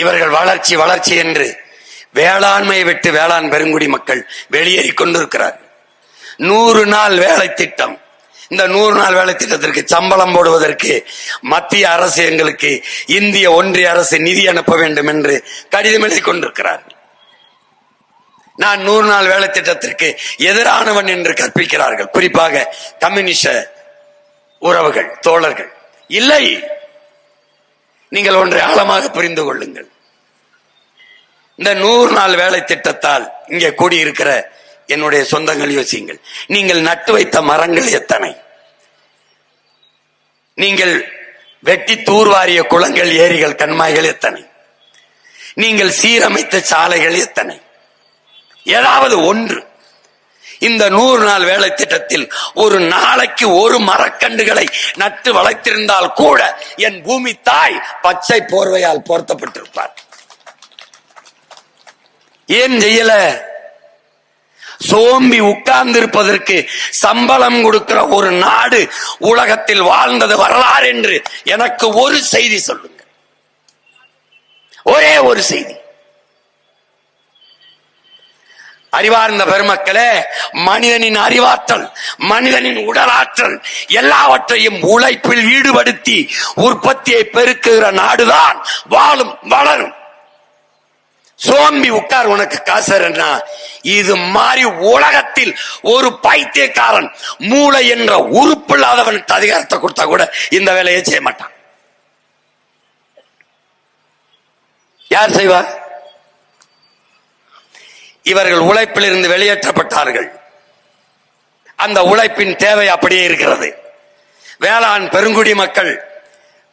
இவர்கள் வளர்ச்சி வளர்ச்சி என்று வேளாண்மையை விட்டு வேளாண் பெருங்குடி மக்கள் வெளியேறி கொண்டிருக்கிறார்கள். நூறு நாள் வேலை திட்டம். இந்த நூறு நாள் வேலை திட்டத்திற்கு சம்பளம் போடுவதற்கு மத்திய அரசு எங்களுக்கு இந்திய ஒன்றிய அரசு நிதி அனுப்ப வேண்டும் என்று கடிதம் எழுதி கொண்டிருக்கிறார்கள். நான் நூறு நாள் வேலை திட்டத்திற்கு எதிரானவன் என்று கற்பிக்கிறார்கள். குறிப்பாக கம்யூனிஸ்ட உறவுகள் தோழர்கள். இல்லை. நீங்கள் ஒன்றை ஆழமாக புரிந்து கொள்ளுங்கள். இந்த நூறு நாள் வேலை திட்டத்தால் இங்கே கூடியிருக்கிற என்னுடைய சொந்தங்கள் யோசியுங்கள். நீங்கள் நட்டு வைத்த மரங்கள் எத்தனை? நீங்கள் வெட்டி தூர்வாரிய குளங்கள் ஏரிகள் கண்மாய்கள் எத்தனை? நீங்கள் சீரமைத்த சாலைகள் எத்தனை? ஏதாவது ஒன்று. இந்த நூறு நாள் வேலை திட்டத்தில் ஒரு நாளைக்கு ஒரு மரக்கன்றுகளை நட்டு வளர்த்திருந்தால் கூட என் பூமி தாய் பச்சை போர்வையால் போர்த்தப்பட்டிருப்பார். ஏன் செய்யல? சோம்பி உட்கார்ந்திருப்பதற்கு சம்பளம் கொடுக்கிற ஒரு நாடு உலகத்தில் வாழ்ந்தது வரலாறு என்று எனக்கு ஒரு செய்தி சொல்லுங்க ஒரே ஒரு செய்தி. அறிவார்ந்த பெருமக்களே மனிதனின் அறிவாற்றல் மனிதனின் உடலாற்றல் எல்லாவற்றையும் உழைப்பில் ஈடுபடுத்தி உற்பத்தியை பெருக்குகிற நாடுதான் வாழும் வளரும். சோம்பி உட்கார் உனக்கு காசர்னா இது மாதிரி உலகத்தில் ஒரு பைத்தியக்காரன் மூளை என்ற உறுப்பில்லாதவனுக்கு அதிகாரத்தை கொடுத்தா கூட இந்த வேலையை செய்ய மாட்டான். யார் செய்வா இவர்கள் உழைப்பில் இருந்து வெளியேற்றப்பட்டார்கள். அந்த உழைப்பின் தேவை அப்படியே இருக்கிறது. வேளாண் பெருங்குடி மக்கள்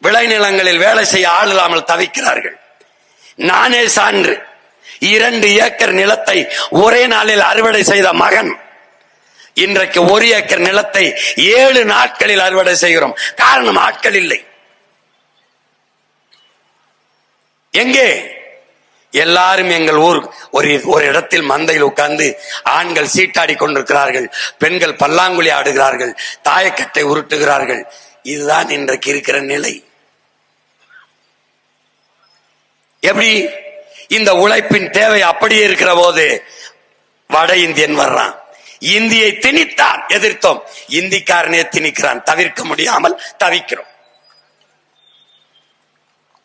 விளைநிலங்களில் வேலை செய்ய ஆள் இல்லாமல் தவிக்கிறார்கள். நானே சான்று இரண்டு ஏக்கர் நிலத்தை ஒரே நாளில் அறுவடை செய்த மகன். இன்றைக்கு ஒரு ஏக்கர் நிலத்தை ஏழு நாட்களில் அறுவடை செய்கிறோம். காரணம் ஆட்கள் இல்லை. எங்கே? எல்லாரும் எங்கள் ஊர் ஒரு ஒரு இடத்தில் மந்தையில் உட்கார்ந்து ஆண்கள் சீட்டாடி கொண்டிருக்கிறார்கள் பெண்கள் பல்லாங்குழி ஆடுகிறார்கள் தாயக்கட்டை உருட்டுகிறார்கள். இதுதான் இன்றைக்கு இருக்கிற நிலை. எப்படி? இந்த உழைப்பின் தேவை அப்படியே இருக்கிற போது வட இந்தியன் வர்றான். இந்தியை திணித்தான் எதிர்த்தோம். இந்திக்காரனே திணிக்கிறான். தவிர்க்க முடியாமல் தவிக்கிறோம்.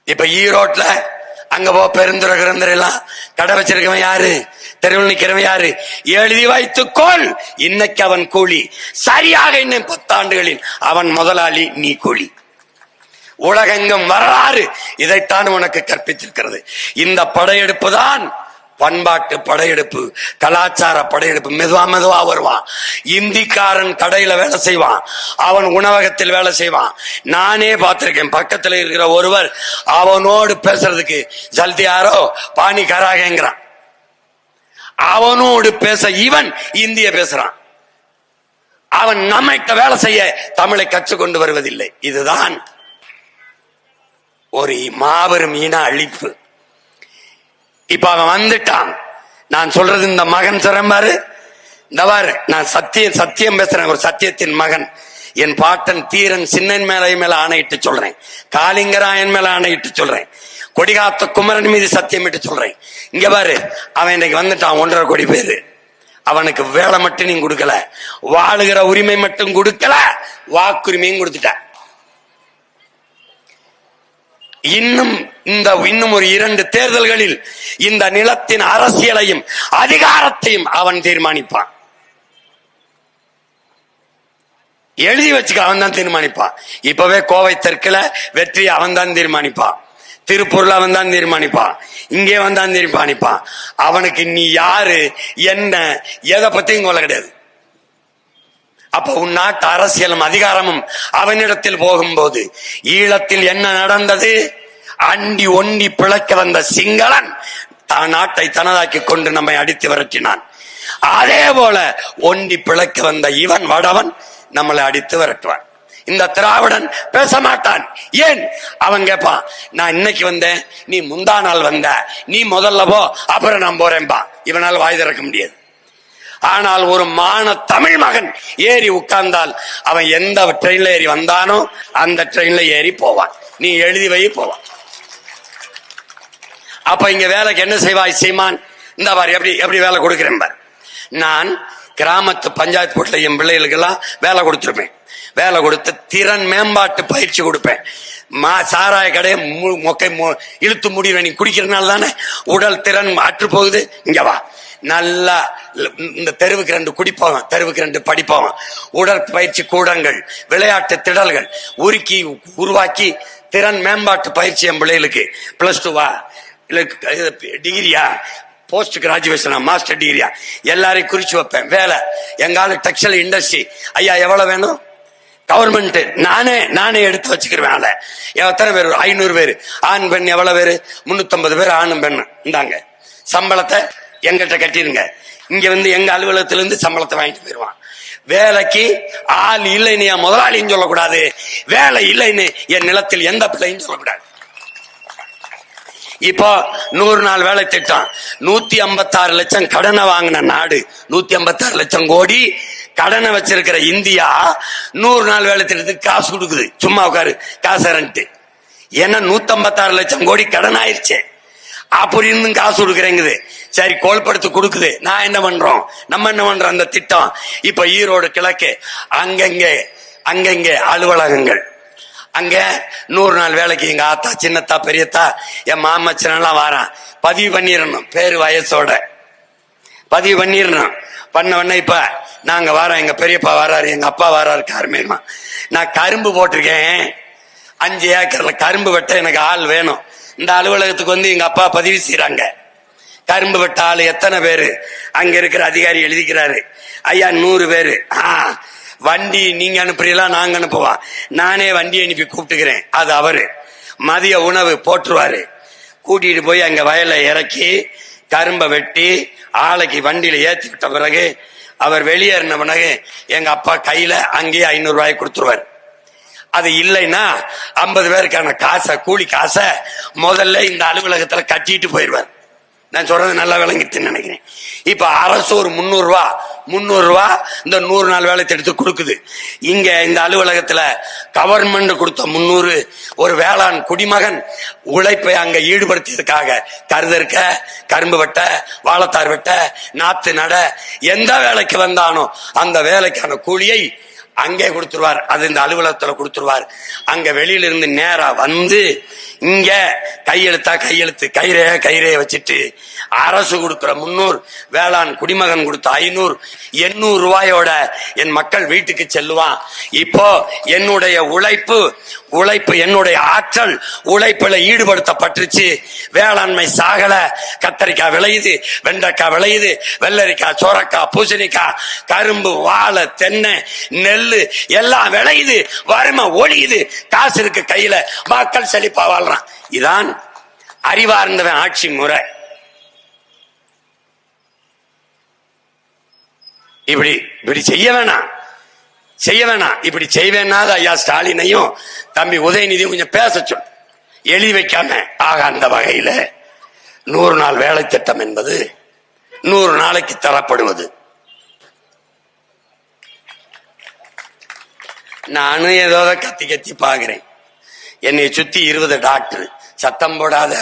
இப்ப ஈரோட்ல அங்க போ பெருந்துறை கிருந்துரை எல்லாம் கடை வச்சிருக்கவன் யாரு? தெருவில் நிக்கிறவன் யாரு? எழுதி வைத்துக்கொள் இன்னைக்கு அவன் கூலி. சரியாக இன்னும் பத்தாண்டுகளில் அவன் முதலாளி நீ கூலி. உலகெங்கும் வரலாறு இதைத்தான் உனக்கு கற்பித்திருக்கிறது. இந்த படையெடுப்பு தான் பண்பாட்டு படையெடுப்பு கலாச்சார படையெடுப்பு மெதுவா மெதுவா வருவான் இந்திக்காரன் கடையில வேலை செய்வான். அவன் உணவகத்தில் வேலை செய்வான். நானே பார்த்திருக்கேன். பக்கத்துல இருக்கிற ஒருவர் அவனோடு பேசுறதுக்கு ஜல்தி யாரோ பாணி கராகங்கிறான். அவனோடு பேச இவன் இந்திய பேசுறான். அவன் நம்மகிட்ட வேலை செய்ய தமிழை கற்றுக்கொண்டு வருவதில்லை. இதுதான் ஒரு மாபெரும் இன அழிப்பு. இப்ப அவன் வந்துட்டான். நான் சொல்றது இந்த மகன் சிறம்பாரு இந்த பாரு நான் சத்தியம் சத்தியம் பேசுறேன் ஒரு சத்தியத்தின் மகன். என் பாட்டன் தீரன் சின்னன் மேல மேல ஆணையிட்டு சொல்றேன். காளிங்கராயன் மேல ஆணையிட்டு சொல்றேன். கொடிகாத்த குமரன் மீது சத்தியமிட்டு சொல்றேன். இங்க பாரு அவன் இன்னைக்கு வந்துட்டான் ஒன்றரை கோடி பேரு. அவனுக்கு வேலை மட்டும் நீ கொடுக்கல. வாழுகிற உரிமை மட்டும் கொடுக்கல. வாக்குரிமையும் கொடுத்துட்ட இன்னும் இந்த இன்னும் ஒரு இரண்டு தேர்தல்களில் இந்த நிலத்தின் அரசியலையும் அதிகாரத்தையும் அவன் தீர்மானிப்பான். எழுதி வச்சுக்க அவன் தான் தீர்மானிப்பான். இப்பவே கோவை தெற்குல வெற்றி அவன் தான் தீர்மானிப்பான். திருப்பூர்ல அவன் தான் தீர்மானிப்பான். இங்கே வந்தான் தீர்மானிப்பான். அவனுக்கு நீ யாரு என்ன எதை பத்தியும் கொள்ள கிடையாது. அப்ப உன் நாட்டு அரசியலும் அதிகாரமும் அவனிடத்தில் போகும்போது ஈழத்தில் என்ன நடந்தது? அண்டி ஒண்டி பிழைக்க வந்த சிங்களன் தான் நாட்டை தனதாக்கி கொண்டு நம்மை அடித்து விரட்டினான். அதே போல ஒண்டி பிழைக்க வந்த இவன் வடவன் நம்மளை அடித்து விரட்டுவான். இந்த திராவிடன் பேச மாட்டான். ஏன்? அவன் கேட்பான் நான் இன்னைக்கு வந்தேன் நீ முந்தா நாள் வந்த நீ முதல்ல போ அப்புறம் நான் போறேன்பா. இவனால் வாய் திறக்க முடியாது. ஆனால் ஒரு மான தமிழ் மகன் ஏறி உட்கார்ந்தால் அவன் எந்த ட்ரெயின்ல ஏறி வந்தானோ அந்த ட்ரெயின்ல ஏறி போவான். நீ எழுதி வை போவான் அப்ப இங்க வேலைக்கு என்ன செய்வாய் சீமான்? இந்த பாரு எப்படி எப்படி வேலை கொடுக்கிறேன் நான் கிராமத்து பஞ்சாயத்து போட்டில் என் பிள்ளைகளுக்கெல்லாம் வேலை கொடுத்துருப்பேன். வேலை கொடுத்து திறன் மேம்பாட்டு பயிற்சி கொடுப்பேன். மா சாராய கடையை மு- மொக்கை மு- இழுத்து முடிவேன் நீ குடிக்கிறதுனால தானே உடல் திறன் அற்று போகுது இங்க வா. நல்லா இந்த தெருவுக்கு ரெண்டு குடிப்போம் தெருவுக்கு ரெண்டு படிப்போம். உடற்பயிற்சி கூடங்கள் விளையாட்டு திடல்கள் உருக்கி உருவாக்கி திறன் மேம்பாட்டு பயிற்சி என் பிள்ளைகளுக்கு. பிளஸ் டூவா இல்லை டிகிரியா போஸ்ட் கிராஜுவேஷனா மாஸ்டர் டிகிரியா எல்லாரையும் குறிச்சு வைப்பேன். வேலை. எங்கால டெக்ஸ்டைல் இண்டஸ்ட்ரி ஐயா எவ்வளோ வேணும்? கவர்மெண்ட் நானே நானே எடுத்து வச்சுக்கிறேன் வேலை எத்தனை பேர்? ஐநூறு பேர். ஆண் பெண் எவ்வளோ பேர்? முந்நூற்றம்பது பேர் ஆணும் பெண் இந்தாங்க. சம்பளத்தை எங்கிட்ட கட்டிருங்க. இங்க வந்து எங்க அலுவலகத்துல இருந்து சம்பளத்தை வாங்கிட்டு போயிருவான். வேலைக்கு ஆள் இல்லைன்னு என் முதலாளின்னு சொல்லக்கூடாது. வேலை இல்லைன்னு என் நிலத்தில் எந்த பிள்ளைன்னு சொல்லக்கூடாது. இப்போ நூறு நாள் வேலை திட்டம். நூத்தி ஐம்பத்தாறு லட்சம் கடனை வாங்கின நாடு. நூத்தி ஐம்பத்தாறு லட்சம் கோடி கடனை வச்சிருக்கிற இந்தியா நூறு நாள் வேலை திட்டத்துக்கு காசு கொடுக்குது. சும்மா உட்காரு காசு ரெண்டு. ஏன்னா நூத்தி ஐம்பத்தாறு லட்சம் கோடி கடன் ஆயிடுச்சு அப்படி இருந்தும் காசு கொடுக்குறேங்குது. சரி கோல்படுத்து கொடுக்குது. நான் என்ன பண்றோம்? நம்ம என்ன பண்றோம் அந்த திட்டம்? இப்ப ஈரோடு கிழக்கு அங்கங்கே அங்கங்கே அலுவலகங்கள். அங்க நூறு நாள் வேலைக்கு எங்க ஆத்தா சின்னத்தா பெரியத்தா என் மாமச்சனெல்லாம் வாரான். பதிவு பண்ணிடணும் பேரு வயசோட. பதிவு பண்ணிடணும். பண்ண உடனே இப்ப நாங்க வரோம். எங்க பெரியப்பா வராரு எங்க அப்பா வராரு கார்மேமா. நான் கரும்பு போட்டிருக்கேன். அஞ்சு ஏக்கர்ல கரும்பு வெட்ட எனக்கு ஆள் வேணும். இந்த அலுவலகத்துக்கு வந்து எங்க அப்பா பதிவு செய்யறாங்க கரும்பு வெட்ட ஆள் எத்தனை பேரு? அங்க இருக்கிற அதிகாரி எழுதிக்கிறாரு. ஐயா நூறு பேரு. ஆ, வண்டி நீங்க அனுப்புறீங்களா நாங்க அனுப்புவோம். நானே வண்டி அனுப்பி கூப்பிட்டுக்கிறேன். அது அவரு. மதிய உணவு போட்டுருவாரு. கூட்டிட்டு போய் அங்க வயல்ல இறக்கி கரும்பை வெட்டி ஆளைக்கு வண்டியில ஏத்தி விட்ட பிறகு அவர் வெளியேறின பிறகு எங்க அப்பா கையில அங்கேயே ஐநூறு ரூபாய் கொடுத்துருவார். அது இல்லைன்னா ஐம்பது பேருக்கான காசை கூலி காசை முதல்ல இந்த அலுவலகத்துல கட்டிட்டு போயிடுவார். நான் சொல்றது நல்லா விளங்கிட்டுன்னு நினைக்கிறேன். இப்ப அரசு ஒரு முந்நூறு ரூபா முந்நூறு ரூபா இந்த நூறு நாள் வேலை எடுத்து கொடுக்குது. இங்க இந்த அலுவலகத்துல கவர்மெண்ட் கொடுத்த முந்நூறு ஒரு வேளாண் குடிமகன் உழைப்பை அங்க ஈடுபடுத்தியதுக்காக கருதற்க கரும்பு வெட்ட வாழைத்தார் வெட்ட நாத்து நட எந்த வேலைக்கு வந்தானோ அந்த வேலைக்கான கூலியை அங்கே கொடுத்துருவார். அது இந்த அலுவலகத்துல கொடுத்துருவார். அங்க வெளியில இருந்து நேரா வந்து இங்க கையெழுத்தா கையெழுத்து கைரேய கைரேய வச்சுட்டு அரசு கொடுக்கிற முன்னூறு வேளாண் குடிமகன் கொடுத்த ஐநூறு எண்ணூறு ரூபாயோட என் மக்கள் வீட்டுக்கு செல்லுவான். இப்போ என்னுடைய உழைப்பு உழைப்பு என்னுடைய ஆற்றல் உழைப்புல ஈடுபடுத்தப்பட்டுருச்சு. வேளாண்மை சாகல கத்தரிக்காய் விளையுது வெண்டைக்காய் விளையுது வெள்ளரிக்காய் சோரக்காய் பூசணிக்காய் கரும்பு வாழை தென்னை நெல் எல்லாம் விளையுது. வறுமை ஒழியுது. காசு இருக்கு கையில. மக்கள் செழிப்பா வாழ்றான். இதான் அறிவார்ந்தவன் ஆட்சி முறை. இப்படி இப்படி செய்ய வேணாம். செய்ய வேணாம். இப்படி செய்வேன்னா ஐயா ஸ்டாலினையும் தம்பி உதயநிதியும் கொஞ்சம் பேச சொல். எளி வைக்காம. ஆக அந்த வகையில நூறு நாள் வேலை திட்டம் என்பது நூறு நாளைக்கு தரப்படுவது. நானும் ஏதோ கத்தி கத்தி பாக்குறேன் என்னை சுத்தி இருபது டாக்டர். சத்தம் போடாத.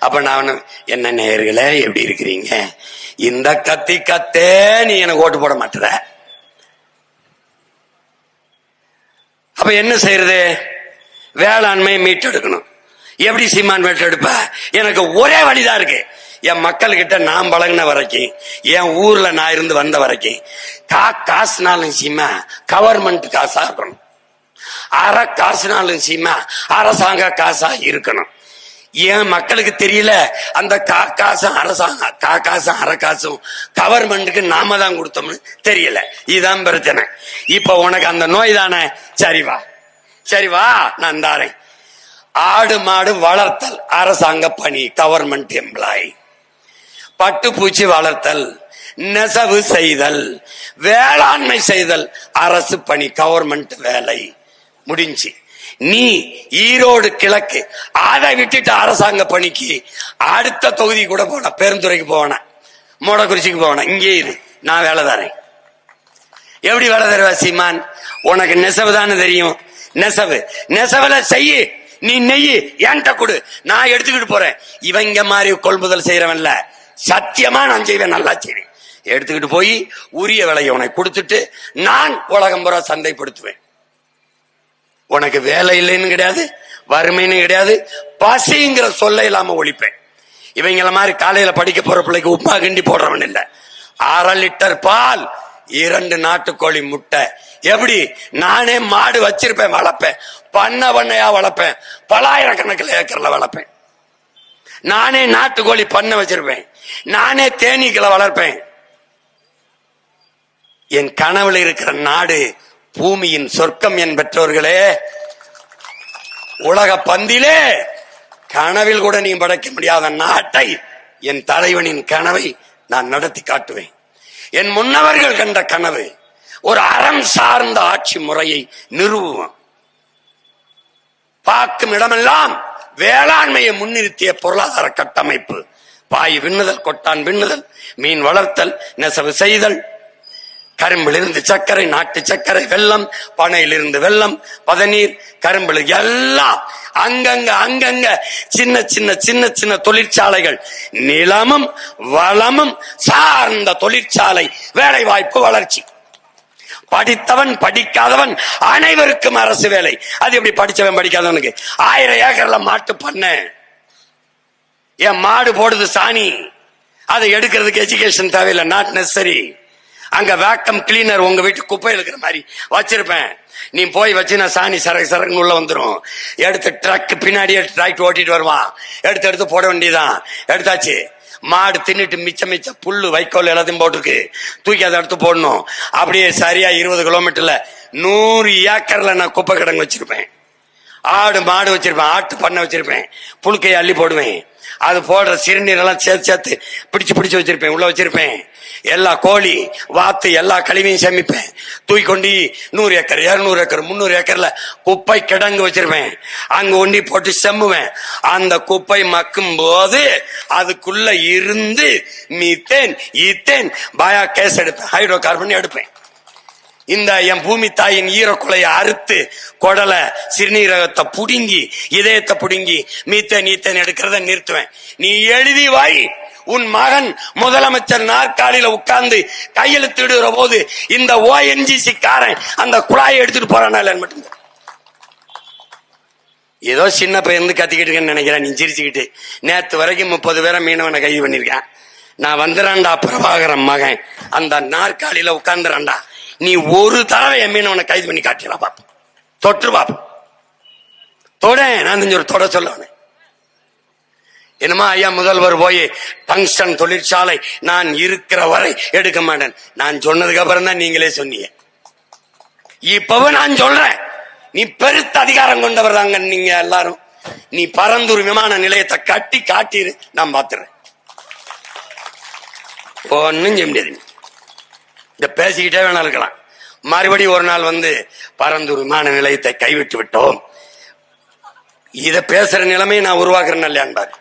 அப்ப நான் என்ன நேர்களே எப்படி இருக்கிறீங்க? இந்த கத்தி கத்தே நீ எனக்கு ஓட்டு போட மாட்டேற. அப்ப என்ன செய்யறது? வேளாண்மையை மீட்டெடுக்கணும் எப்படி சீமான் மீட்டெடுப்ப எனக்கு ஒரே வழிதான் இருக்கு. என் மக்கள்கிட்ட நான் பழகின வரைக்கும் என் ஊர்ல நான் இருந்து வந்த வரைக்கும் கா காசுனாலும் சீமா கவர்மெண்ட் காசா இருக்கணும். அரை காசுனாலும் சீமா அரசாங்க காசா இருக்கணும். ஏன் மக்களுக்கு தெரியல? அந்த காக்காசம் அரசாங்கம் கா காசும் காசும் கவர்மெண்ட்டுக்கு நாம தான் கொடுத்தோம்னு தெரியல. இதுதான் பிரச்சனை. இப்ப உனக்கு அந்த நோய் தானே? சரி வா. சரி வா நான் தாரேன் ஆடு மாடு வளர்த்தல் அரசாங்க பணி கவர்மெண்ட் எம்ப்ளாயி பட்டுப்பூச்சி வளர்த்தல் நெசவு செய்தல் வேளாண்மை செய்தல் அரசு பணி கவர்மெண்ட் வேலை. முடிஞ்சு. நீ ஈரோடு கிழக்கு. அதை விட்டுட்டு அரசாங்க பணிக்கு அடுத்த தொகுதி கூட போன பெருந்துறைக்கு போன மோடக்குறிச்சிக்கு போன இங்கே இரு நான் வேலை தரேன். எப்படி வேலை தருவ சீமான்? உனக்கு நெசவு தானே தெரியும். நெசவு. நெசவுல செய்யு. நீ நெய் என்கிட்ட கொடு. நான் எடுத்துக்கிட்டு போறேன். இவங்க மாதிரி கொள்முதல் செய்யறவன்ல சத்தியமா நான் செய்வேன் நல்லா செய்வேன். எடுத்துக்கிட்டு போய் உரிய விலையை உனக்கு கொடுத்துட்டு நான் உலகம் புற சந்தைப்படுத்துவேன். உனக்கு வேலை இல்லைன்னு கிடையாது வறுமைன்னு கிடையாது பசிங்கிற சொல்ல இல்லாம ஒழிப்பேன். இவங்கள மாதிரி காலையில படிக்க போற பிள்ளைக்கு உப்புமா கிண்டி போடுறவன் இல்ல. அரை லிட்டர் பால் இரண்டு நாட்டுக்கோழி முட்டை. எப்படி? நானே மாடு வச்சிருப்பேன் வளர்ப்பேன். பண்ண பண்ணையா வளர்ப்பேன். பலாயிரக்கணக்கில் ஏக்கர்ல வளர்ப்பேன். நானே நாட்டுக்கோழி பண்ண வச்சிருப்பேன். நானே தேனீக்களை வளர்ப்பேன். என் கனவுல இருக்கிற நாடு பூமியின் சொர்க்கம் என் பெற்றோர்களே உலக பந்திலே கனவில் கூட நீ படைக்க முடியாத நாட்டை என் தலைவனின் கனவை நான் நடத்தி காட்டுவேன். என் முன்னவர்கள் கண்ட கனவு ஒரு அறம் சார்ந்த ஆட்சி முறையை நிறுவுவோம். பார்க்கும் இடமெல்லாம் வேளாண்மையை முன்னிறுத்திய பொருளாதார கட்டமைப்பு. பாய் விண்ணுதல் கொட்டான் விண்ணுதல் மீன் வளர்த்தல் நெசவு செய்தல் கரும்பிலிருந்து சர்க்கரை நாட்டு சர்க்கரை வெல்லம் பனையிலிருந்து வெல்லம் பதநீர் கரும்பில் எல்லாம் அங்கங்க அங்கங்க சின்ன சின்ன சின்ன சின்ன தொழிற்சாலைகள். நிலமும் வளமும் சார்ந்த தொழிற்சாலை வேலை வாய்ப்பு வளர்ச்சி. படித்தவன் படிக்காதவன் அனைவருக்கும் அரசு வேலை. அது எப்படி படிச்சவன் படிக்காதவனுக்கு? ஆயிரம் ஏக்கர்ல மாட்டு பண்ண. என் மாடு போடுது சாணி. அதை எடுக்கிறதுக்கு எஜுகேஷன் தேவையில்லை நாட் நெசரி அங்க வேக்கம் கிளீனர் உங்க வீட்டு குப்பை எடுக்கிற மாதிரி. வச்சிருப்பேன். நீ போய் வச்சு நான் சாணி சரக்கு சரக்குன்னு உள்ள வந்துடும் எடுத்து ட்ரக் பின்னாடியே டிராக்டர் ஓட்டிட்டு வருவான் எடுத்து எடுத்து போட வேண்டியதான் எடுத்தாச்சு. மாடு தின்னுட்டு மிச்ச மிச்ச புல்லு வைக்கோல் எல்லாத்தையும் போட்டிருக்கு. தூக்கி அதை எடுத்து போடணும். அப்படியே சரியா இருபது கிலோமீட்டர்ல நூறு ஏக்கர்ல நான் குப்பை கிடங்கு வச்சிருப்பேன். ஆடு மாடு வச்சிருப்பேன். ஆட்டு பண்ணை வச்சிருப்பேன். புழுக்கையை அள்ளி போடுவேன். அது போடுற சிறுநீர் எல்லாம் சேர்த்து சேர்த்து பிடிச்சு பிடிச்சு வச்சிருப்பேன் உள்ள வச்சிருப்பேன். எல்லா கோழி வாத்து எல்லா கழிவையும் சேமிப்பேன். தூக்கி கொண்டு நூறு ஏக்கர் இரநூறு ஏக்கர் முந்நூறு ஏக்கர்ல குப்பை கிடங்கு வச்சிருப்பேன். அங்க ஒண்டி போட்டு செம்முவேன் அந்த குப்பை மக்கும் போது அதுக்குள்ள இருந்து மீத்தேன் ஈத்தேன் பயா கேஸ் எடுப்பேன் ஹைட்ரோ கார்பன் எடுப்பேன். இந்த என் பூமி தாயின் ஈரக்குலையை அறுத்து கொடலை சிறுநீரகத்தை புடுங்கி இதயத்தை புடுங்கி மீத்த நீத்தன் எடுக்கிறத நிறுத்துவேன். நீ எழுதி வாய் உன் மகன் முதலமைச்சர் நாற்காலியில உட்கார்ந்து கையெழுத்திடுகிற போது இந்த ஓஎன்ஜிசி காரன் அந்த குழாயை எடுத்துட்டு போறானா மட்டும் ஏதோ சின்ன பையன் கத்திக்கிட்டு நினைக்கிறேன். நீ சிரிச்சுக்கிட்டு. நேத்து வரைக்கும் முப்பது பேரை மீனவனை கைது பண்ணிருக்கேன் நான் வந்துடுறேன்டா பிரபாகரன் மகன். அந்த நாற்காலியில உட்கார்ந்துறேன்டா நீ ஒரு தடவை என் மீனவனை கைது பண்ணி காட்டிடலாம் பார்ப்போம் தொற்று பார்ப்போம் தொட நான் தெரிஞ்ச ஒரு தொட சொல்லுவேன் என்னமா ஐயா முதல்வர் போய் டங்ஸ்டன் தொழிற்சாலை நான் இருக்கிற வரை எடுக்க மாட்டேன். நான் சொன்னதுக்கு அப்புறம் தான் நீங்களே சொன்னீங்க. இப்பவும் நான் சொல்றேன். நீ பெருத்த அதிகாரம் கொண்டவர் தாங்க நீங்க எல்லாரும். நீ பரந்தூர் விமான நிலையத்தை கட்டி காட்டிரு நான் பாத்துறேன். ஒன்னும் செய்ய முடியாது. இதை பேசிக்கிட்டே வேணா இருக்கலாம். மறுபடியும் ஒரு நாள் வந்து பரந்தூர் விமான நிலையத்தை கைவிட்டு விட்டோம். இத பேசுற நிலைமையை நான் உருவாக்குறேன் இல்லையான்பாரு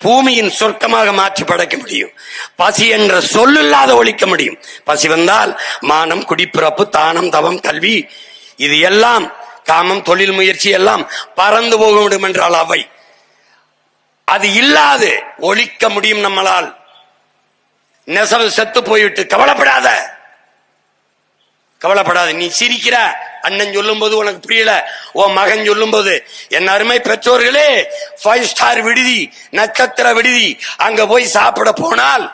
பூமியின் சொர்க்கமாக மாற்றி படைக்க முடியும். பசி என்ற சொல்லில்லாத ஒழிக்க முடியும். பசி வந்தால் மானம் குடிப்பிறப்பு தானம் தவம் கல்வி இது எல்லாம் காமம் தொழில் முயற்சி எல்லாம் பறந்து போக முடியும் என்றால் அவை. அது இல்லாது ஒழிக்க முடியும் நம்மளால். நெசவு செத்து போய்விட்டு கவலைப்படாத. கவலைப்படாத. நீ சிரிக்கிற. அண்ணன் சொல்லும் போது உனக்கு புரியல. உன் மகன் சொல்லும் போது என் அருமை பெற்றோர்களே ஃபைவ் ஸ்டார் விடுதி நட்சத்திர விடுதி அங்க போய் சாப்பிட போனால்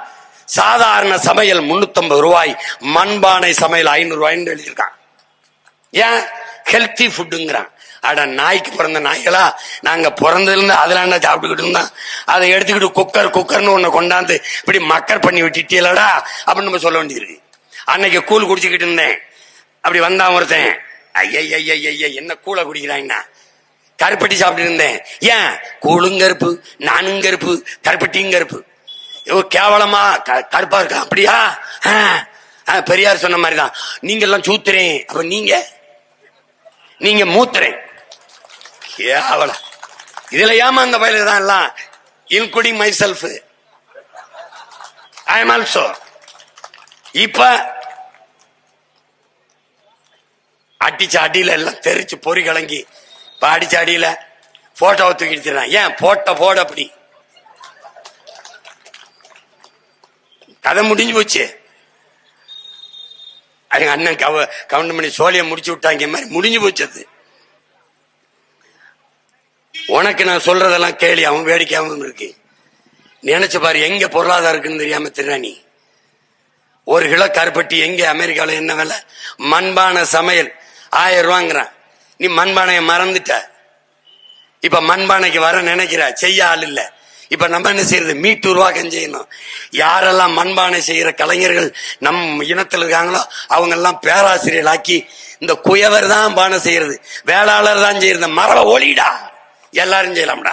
சாதாரண சமையல் 350 ரூபாய் மண்பானை சமையல் ஐநூறு ரூபாய்ன்னு எழுதியிருக்கான் ஏன்? ஹெல்த்தி ஃபுட்டுங்கிறான் அட நாய்க்கு பிறந்த நாய்களா? நாங்க பிறந்ததுலேருந்து இருந்து அதெல்லாம் சாப்பிட்டுக்கிட்டு இருந்தோம்? அதை எடுத்துக்கிட்டு குக்கர் குக்கர்னு ஒன்று கொண்டாந்து இப்படி மக்கர் பண்ணி விட்டுட்டீங்களடா? அப்படின்னு நம்ம சொல்ல வேண்டியிருக்கு. அன்னைக்கு கூழ் குடிச்சுக்கிட்டு இருந்தேன். அப்படி வந்தான் ஒருத்தன் ஐயா என்ன கூழை குடிக்கிறாங்கண்ணா கருப்பட்டி சாப்பிட்டு இருந்தேன். ஏன்? கூழும் கருப்பு நானும் கருப்பு கருப்பட்டியும் கருப்பு. ஓ கேவலமா? க- கருப்பா இருக்கா? அப்படியா? ஆ, ஆ, பெரியார் சொன்ன மாதிரிதான். நீங்க எல்லாம் சூத்துறேன் அப்ப நீங்க? நீங்க மூத்துறேன் கேவலம் இதுல ஏமா அந்த பயில தான் எல்லாம் including myself I am also இப்ப அடிச்ச அடியில எல்லாம் தெரிச்சு பொறி கலங்கி இப்ப அடிச்ச அடியில போட்டோவை தூக்கிட்டு ஏன் போட்ட போட அப்படி? கதை முடிஞ்சு போச்சு. எங்க அண்ணன் கவ கவுண்ட் பண்ணி சோழியை முடிச்சு விட்டாங்க மாதிரி முடிஞ்சு போச்சு அது. உனக்கு நான் சொல்றதெல்லாம் கேள்வி அவன் வேடிக்கையாகவும் இருக்கு. நினைச்சு பாரு எங்க பொருளாதாரம் இருக்குன்னு தெரியாம திருநாணி ஒரு கிலோ கருப்பட்டி எங்க? அமெரிக்காவில் என்ன வேலை? மண்பானை சமையல். ஆயிரம் ரூபாங்கிறான். நீ மண்பானையை மறந்துட்ட. இப்ப மண்பானைக்கு வர நினைக்கிற? செய்ய ஆள் இல்ல. இப்ப நம்ம என்ன செய்யறது? மீட்டு உருவாக்கம் செய்யணும். யாரெல்லாம் மண்பானை செய்யற கலைஞர்கள் நம் இனத்தில் இருக்காங்களோ அவங்க எல்லாம் பேராசிரியர்களாக்கி இந்த குயவர் தான் பானை செய்யறது. வேளாளர் தான் செய்யறது. மரப ஒளிடா எல்லாரும் செய்யலாம்டா.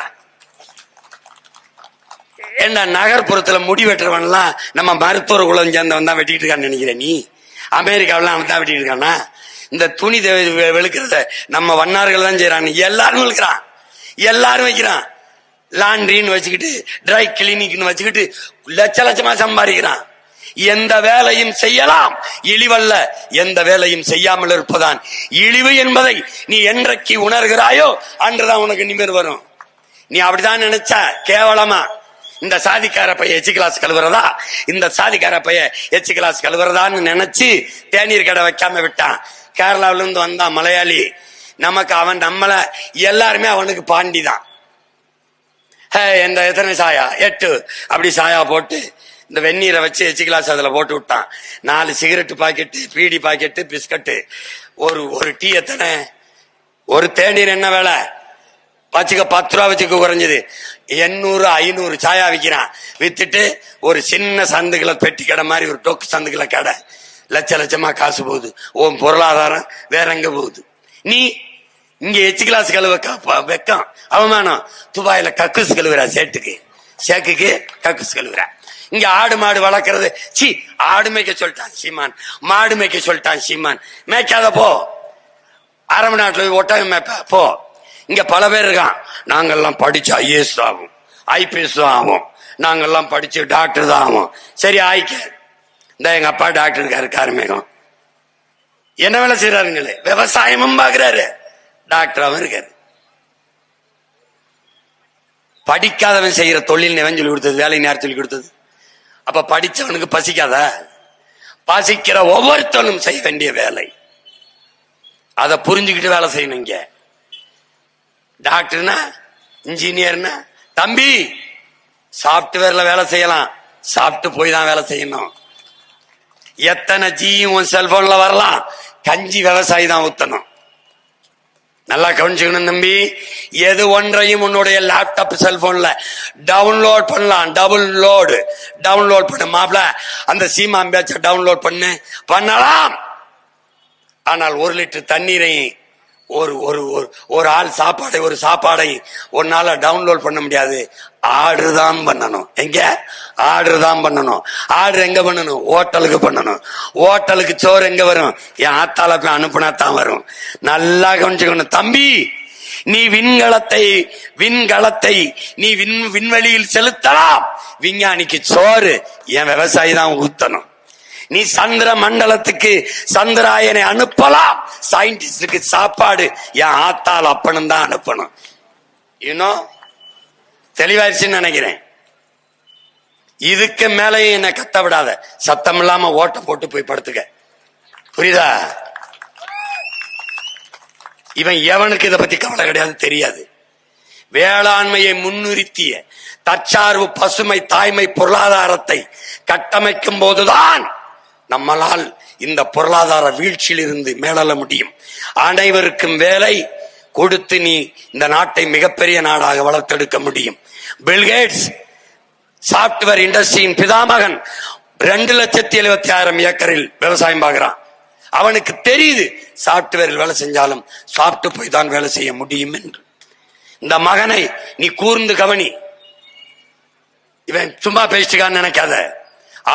என்ன நகர்ப்புறத்துல முடி வெட்டுறவன்லாம் நம்ம மருத்துவர் குலம் சேர்ந்தவன் தான் வெட்டிட்டு இருக்கான்னு நினைக்கிறேன் நீ? அமெரிக்காவெல்லாம் அவன் தான் வெட்டிட்டு இருக்கானா? இந்த துணி வெ- வெளுக்கிறத நம்ம வண்ணார்கள் தான் செய்யறான் எல்லாரும் வெளுக்கிறான். எல்லாரும் வைக்கிறான். லாண்ட்ரின்னு வச்சுக்கிட்டு ட்ரை கிளினிக்னு வச்சுக்கிட்டு லட்ச லட்சமா சம்பாதிக்கிறான். எந்த வேலையும் செய்யலாம். இழிவல்ல எந்த வேலையும் செய்யாமல் இருப்பதான். இழிவு என்பதை நீ என்றைக்கு உணர்கிறாயோ அன்றுதான் உனக்கு நிமிர் வரும். நீ அப்படிதான் நினைச்சா கேவலமா? இந்த சாதிக்கார பைய எச்சு கிளாஸ் கழுவுறதா? இந்த சாதிக்கார பைய எச்சு கிளாஸ் கழுவுறதான்னு நினைச்சு தேநீர் கடை வைக்காம விட்டான். கேரளாவில இருந்து வந்தான் மலையாளி. நமக்கு அவன் நம்மள எல்லாருமே அவனுக்கு பாண்டி தான் ஹே இந்த எத்தனை சாயா? எட்டு. அப்படி சாயா போட்டு இந்த வெந்நீரை வச்சு எச்சு கிளாஸ் அதில் போட்டு விட்டான். நாலு cigarette packet beedi packet biscuit. ஒரு ஒரு டீ எத்தனை? ஒரு தேநீர் என்ன வேலை? வச்சுக்க பத்து ரூபா வச்சுக்க குறைஞ்சது. எண்ணூறு ஐநூறு சாயா விற்கிறான் வித்துட்டு ஒரு சின்ன சந்துக்குள்ள பெட்டி கடை மாதிரி ஒரு டொக்கு சந்துக்களை கடை. லட்ச லட்சமா காசு போகுது. உன் பொருளாதாரம் வேற எங்க போகுது? நீ இங்க எச்சு கிளாஸ் கழுவ க- வெக்கம் அவமானம். துபாயில கக்கூஸ் கழுவுறா சேட்டுக்கு. சேக்குக்கு கக்கூஸ் கழுவுறா. இங்க ஆடு மாடு வளர்க்கறது. சி ஆடு மேய்க்க சொல்லிட்டான் சீமான். மாடு மேய்க்க சொல்லிட்டான் சீமான். மேய்க்காத போ. அரபு நாட்டில் போய் ஒட்டகம் மேய்ப்ப. போ. இங்க பல பேர் இருக்கான். நாங்கெல்லாம் படிச்சு ஐஏஎஸ் ஆகும். ஐபிஎஸ் தான் ஆகும். நாங்கெல்லாம் படிச்சு டாக்டர் தான் ஆகும். சரி ஆயிக்க இந்த எங்க அப்பா டாக்டர் இருக்காரு. கார்மேகம் என்ன வேலை செய்யறாருங்களே விவசாயமும் பாக்குறாரு. டாக்டராகவும் இருக்காரு. படிக்காதவன் செய்யற தொழில் எவன் சொல்லி கொடுத்தது. வேலை நேரம் சொல்லி கொடுத்தது? அப்ப படிச்சவனுக்கு பசிக்காத? பசிக்கிற ஒவ்வொருத்தனும் செய்ய வேண்டிய வேலை. அதை புரிஞ்சுக்கிட்டு வேலை செய்யணும் இங்க. டாக்டர்னா இன்ஜினியர்னா தம்பி சாப்ட்வேர்ல வேலை செய்யலாம். சாப்பிட்டு போய் தான் வேலை செய்யணும். எத்தனை ஜியும் செல்போன்ல வரலாம்? கஞ்சி விவசாயி தான் ஊத்தணும். நல்லா கவனிச்சுக்கணும் தம்பி. எது ஒன்றையும் உன்னுடைய லேப்டாப் செல்போன்ல டவுன்லோட் பண்ணலாம். டபுள் லோடு டவுன்லோட் பண்ண மாப்பிள. அந்த சீமா பேச்ச டவுன்லோட் பண்ணு. பண்ணலாம். ஆனால் ஒரு லிட்டர் தண்ணீரை ஒரு ஒரு ஒரு- ஒரு ஆள் சாப்பாடை ஒரு சாப்பாடை ஒன்னால டவுன்லோட் பண்ண முடியாது. ஆர்டர் தான் பண்ணணும். எங்க? ஆர்டர் தான் பண்ணணும். ஆர்டர் எங்க பண்ணணும்? ஹோட்டலுக்கு பண்ணணும். ஹோட்டலுக்கு சோறு எங்க வரும்? என் ஆத்தால போய் அனுப்புனா தான் வரும். நல்லா கவனிச்சுக்கணும். தம்பி நீ விண்கலத்தை விண்கலத்தை நீ விண் விண்வெளியில் செலுத்தலாம். விஞ்ஞானிக்கு சோறு என் விவசாயி தான் ஊத்தணும். நீ சந்திர மண்டலத்துக்கு சந்திராயனை அனுப்பலாம். சயின்டிஸ்டுக்கு சாப்பாடு என் ஆத்தால் அப்பனும் தான் அனுப்பணும். இன்னும் தெளிவாயிருச்சுன்னு நினைக்கிறேன். இதுக்கு மேலேயும் என்னை கத்த விடாத. சத்தம் இல்லாம ஓட்ட போட்டு போய் படுத்துக்க. புரியுதா? இவன் எவனுக்கு இதை பத்தி கவலை கிடையாது தெரியாது. வேளாண்மையை முன்னிறுத்திய தற்சார்பு பசுமை தாய்மை பொருளாதாரத்தை கட்டமைக்கும் போதுதான் நம்மளால் இந்த பொருளாதார வீழ்ச்சியில் இருந்து முடியும். அனைவருக்கும் வேலை கொடுத்து நீ இந்த நாட்டை மிகப்பெரிய நாடாக வளர்த்தெடுக்க முடியும். பில்கேட்ஸ் சாப்ட்வேர் இண்டஸ்ட்ரியின் பிதாமகன் ரெண்டு லட்சத்தி எழுபத்தி ஆயிரம் ஏக்கரில் விவசாயம் பார்க்கிறான். அவனுக்கு தெரியுது சாப்ட்வேரில் வேலை செஞ்சாலும் சாப்பிட்டு போய் தான் வேலை செய்ய முடியும் என்று. இந்த மகனை நீ கூர்ந்து கவனி. இவன் சும்மா பேசிட்டுக்கான்னு நினைக்காத.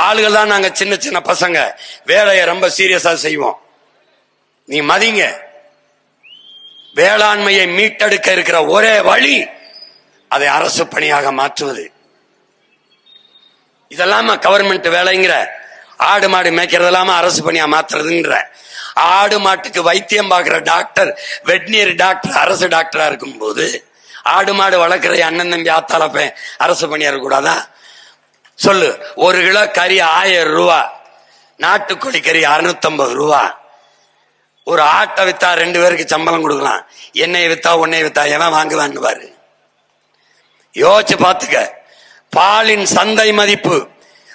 ஆளுகள் தான் நாங்க சின்ன சின்ன பசங்க. வேலையை ரொம்ப சீரியஸா செய்வோம். நீ மதிங்க. வேளாண்மையை மீட்டெடுக்க இருக்கிற ஒரே வழி அதை அரசு பணியாக மாற்றுவது. இதெல்லாம கவர்மெண்ட் வேலைங்கிற? ஆடு மாடு மேய்க்கிறது இல்லாம அரசு பணியா மாத்துறதுங்கிற? ஆடு மாட்டுக்கு வைத்தியம் பார்க்கிற டாக்டர் வெட்னரி டாக்டர் அரசு டாக்டரா இருக்கும்போது ஆடு மாடு வளர்க்கிற அண்ணன் தம்பி ஆத்தாளப்பேன் அரசு பணியா இருக்கக்கூடாதா? சொல்லு. ஒரு கிலோ கறி ஆயிரம் ரூபா. நாட்டுக்கோழி கறி அறுநூத்தம்பது ரூபா. ஒரு ஆட்டை வித்தா ரெண்டு பேருக்கு சம்பளம் கொடுக்கலாம். என்னைய வித்தா உன்னைய வித்தா எவன் வாங்குவான்னு பாரு. யோசிச்சு பார்த்துக்க. பாலின் சந்தை மதிப்பு.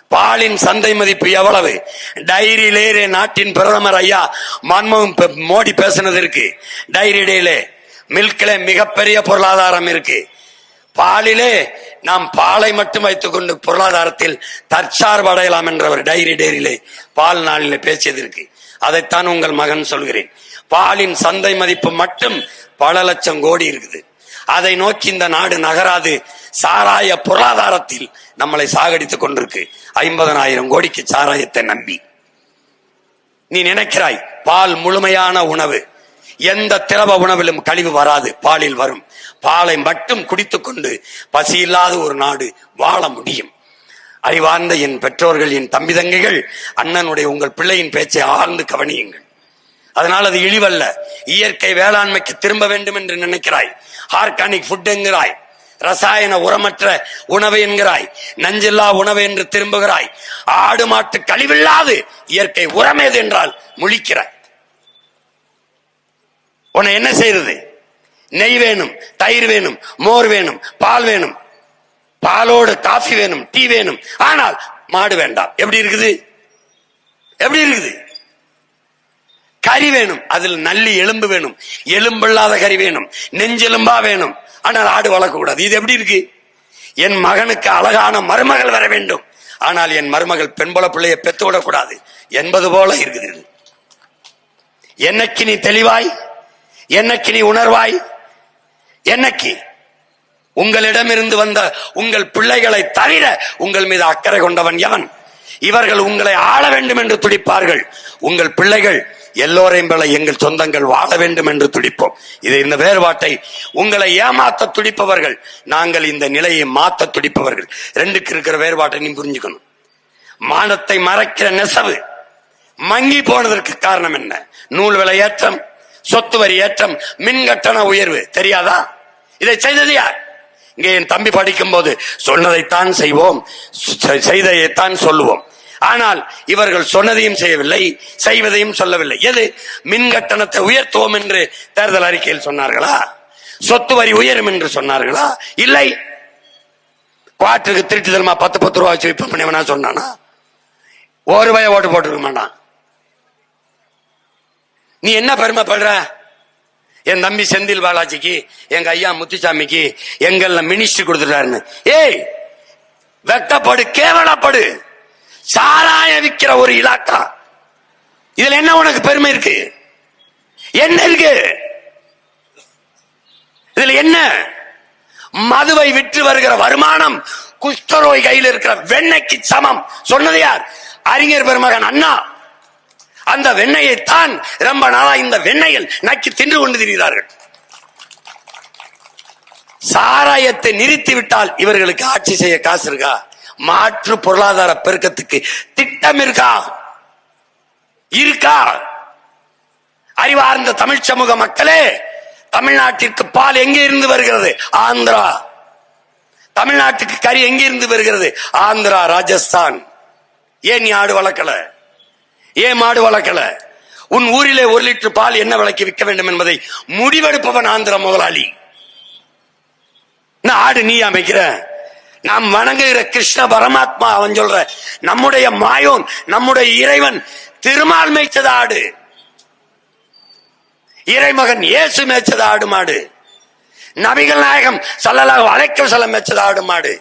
பாலின் சந்தை மதிப்பு எவ்வளவு? டைரியிலே நாட்டின் பிரதமர் ஐயா மன்மோகன் பே- மோடி பேசினது இருக்கு. டைரி டேலே மில்க்ல மிகப்பெரிய பொருளாதாரம் இருக்கு. பாலிலே நாம் பாலை மட்டும் வைத்துக்கொண்டு பொருளாதாரத்தில் தற்சார்பு அடையலாம் என்றவர் டைரி டேரியிலே பால் நாளிலே பேசியது இருக்கு. அதைத்தான் உங்கள் மகன் சொல்கிறேன். பாலின் சந்தை மதிப்பு மட்டும் பல லட்சம் கோடி இருக்குது. அதை நோக்கி இந்த நாடு நகராது. சாராய பொருளாதாரத்தில் நம்மளை சாகடித்துக் கொண்டிருக்கு. ஐம்பதனாயிரம் கோடிக்கு சாராயத்தை நம்பி. நீ நினைக்கிறாய் பால் முழுமையான உணவு. எந்த திரவ உணவிலும் கழிவு வராது பாலில் வரும். பாலை மட்டும் குடித்துக் கொண்டு பசி இல்லாத ஒரு நாடு வாழ முடியும். அறிவார்ந்த என் பெற்றோர்கள் என் தம்பி தங்கைகள் அண்ணனுடைய உங்கள் பிள்ளையின் பேச்சை ஆழ்ந்து கவனியுங்கள். அதனால் அது இழிவல்ல. இயற்கை வேளாண்மைக்கு திரும்ப வேண்டும் என்று நினைக்கிறாய். ஆர்கானிக் ஃபுட் என்கிறாய். ரசாயன உரமற்ற உணவு என்கிறாய். நஞ்சில்லா உணவு என்று திரும்புகிறாய். ஆடு மாட்டு கழிவில்லாது இயற்கை உரமேது என்றால் முழிக்கிறாய். உன்னை என்ன செய்யறது? நெய் வேணும் தயிர் வேணும் மோர் வேணும் பால் வேணும். பாலோடு காஃபி வேணும் டீ வேணும். ஆனால் மாடு வேண்டாம். எப்படி இருக்குது? எப்படி இருக்குது? கறி வேணும் அதில் நல்லி எலும்பு வேணும். எலும்பில்லாத கறி வேணும். நெஞ்செலும்பா வேணும். ஆனால் ஆடு வளர்க்கக்கூடாது. இது எப்படி இருக்கு? என் மகனுக்கு அழகான மருமகள் வர வேண்டும். ஆனால் என் மருமகள் பெண்புல பிள்ளையை பெத்து விடக்கூடாது. என்பது போல இருக்குது என்னைக்கு நீ தெளிவாய்? என்னைக்கு நீ உணர்வாய்? என்னைக்கு? உங்களிடமிருந்து வந்த உங்கள் பிள்ளைகளை தவிர உங்கள் மீது அக்கறை கொண்டவன் எவன்? இவர்கள் உங்களை ஆள வேண்டும் என்று துடிப்பார்கள். உங்கள் பிள்ளைகள் எல்லோரையும் போல எங்கள் சொந்தங்கள் வாழ வேண்டும் என்று துடிப்போம். இது இந்த வேறுபாட்டை உங்களை ஏமாத்த துடிப்பவர்கள் நாங்கள் இந்த நிலையை மாத்த துடிப்பவர்கள். ரெண்டுக்கு இருக்கிற வேறுபாட்டை நீ புரிஞ்சுக்கணும். மானத்தை மறைக்கிற நெசவு மங்கி போனதற்கு காரணம் என்ன? நூல் விலை ஏற்றம் சொத்து வரி ஏற்றம் மின் கட்டண உயர்வு. தெரியாதா? இதை செய்தது யார்? இங்கே என் தம்பி படிக்கும் போது சொன்னதைத்தான் செய்வோம். செ- செய்ததைத்தான் சொல்லுவோம். ஆனால் இவர்கள் சொன்னதையும் செய்யவில்லை செய்வதையும் சொல்லவில்லை. எது? மின் கட்டணத்தை உயர்த்துவோம் என்று தேர்தல் அறிக்கையில் சொன்னார்களா? சொத்து வரி உயரும் என்று சொன்னார்களா? இல்லை. குவாட்டருக்கு திருட்டு தருமா? பத்து பத்து ரூபா வச்சு விற்பனை பண்ணி சொன்னானா? ஒரு ரூபாய் ஓட்டு போட்டுருக்க மாட்டான். நீ என்ன பெருமைப்படுற என் தம்பி செந்தில் பாலாஜிக்கு எங்க ஐயா முத்துசாமிக்கு எங்கள்ல மினிஸ்டர் கொடுத்துட்டாருன்னு. ஏய் வெட்டப்படு கேவலப்படு. சாராய விற்கிற ஒரு இலாக்கா. இதுல என்ன உனக்கு பெருமை இருக்கு? என்ன இருக்கு? இதுல என்ன? மதுவை விற்று வருகிற வருமானம் குஷ்டரோய் கையில் இருக்கிற வெண்ணைக்கு சமம். சொன்னது யார்? அறிஞர் பெருமகன் அண்ணா. அந்த வெண்ணையை தான் ரொம்ப நாளா இந்த வெண்ணையில் நக்கி தின்று கொண்டு திரிகிறார்கள். சாராயத்தை நிறுத்தி விட்டால் இவர்களுக்கு ஆட்சி செய்ய காசு இருக்கா? மாற்று பொருளாதார பெருக்கத்துக்கு திட்டம் இருக்கா? இருக்கா? அறிவார்ந்த தமிழ் சமூக மக்களே தமிழ்நாட்டிற்கு பால் எங்கே இருந்து வருகிறது? ஆந்திரா. தமிழ்நாட்டுக்கு கறி எங்கிருந்து வருகிறது? ஆந்திரா ராஜஸ்தான். ஏன் நீ ஆடு வளர்க்கல? ஏன் மாடு வளர்க்கல? உன் ஊரிலே ஒரு லிட்டர் பால் என்ன விலைக்கு விற்க வேண்டும் என்பதை முடிவெடுப்பவன் ஆந்திர முதலாளி. நான் ஆடு நீ அமைக்கிற நாம் வணங்குகிற கிருஷ்ண பரமாத்மா அவன் சொல்ற நம்முடைய மாயோன் நம்முடைய இறைவன் திருமால் மேய்ச்சது ஆடு. இறைமகன் இயேசு மேய்ச்சது ஆடு மாடு. நபிகள் நாயகம் சல்லலாக அலைக்க செல்லம் மேய்ச்சது ஆடு மாடு.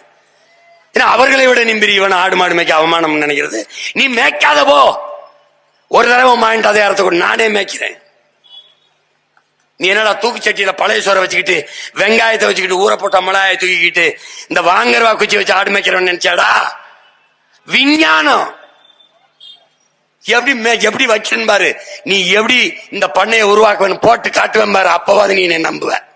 ஏன்னா அவர்களை விட நீ இவன் ஆடு மாடு மேய்க்க அவமானம் நினைக்கிறது. நீ மேய்க்காத போ. ஒரு தடவை வாங்கிட்டு அதை அர்த்தம் நானே மேய்க்கிறேன். நீ என்னடா தூக்கு சட்டியில பழைய சோறை வச்சுக்கிட்டு வெங்காயத்தை வச்சுக்கிட்டு ஊற போட்ட மிளகாயை தூக்கிக்கிட்டு இந்த வாங்கறவா குச்சி வச்சு ஆடு மேய்க்கிறோன்னு நினைச்சாடா? விஞ்ஞானம். எப்படி மே- எப்படி வைக்கணும் பாரு. நீ எப்படி இந்த பண்ணையை உருவாக்குவேன்னு போட்டு காட்டுவேன் பாரு. அப்பவாது நீ என்னை நம்புவ.